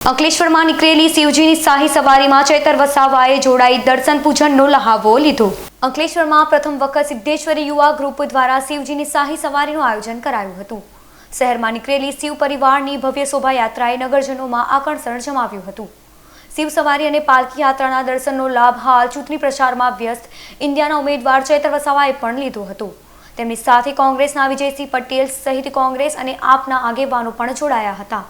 અંકલેશ્વરમાં નીકળેલી શિવજીની શાહી સવારીમાં ચૈતર વસાવાએ જોડાઈ દર્શન પૂજનનો લહાવો લીધો. અંકલેશ્વરમાં પ્રથમ વખત સિદ્ધેશ્વરી યુવા ગ્રુપ દ્વારા શિવજીની શાહી સવારીનું આયોજન કરાયું હતું. શહેરમાં નીકળેલી શિવ પરિવારની ભવ્ય શોભાયાત્રાએ નગરજનોમાં આકર્ષણ જમાવ્યું હતું. શિવ સવારી અને પાલકી યાત્રાના દર્શનનો લાભ હાલ ચૂંટણી પ્રચારમાં વ્યસ્ત ઇન્ડિયાના ઉમેદવાર ચૈતર વસાવાએ પણ લીધો હતો. તેમની સાથે કોંગ્રેસના વિજયસિંહ પટેલ સહિત કોંગ્રેસ અને આપના આગેવાનો પણ જોડાયા હતા.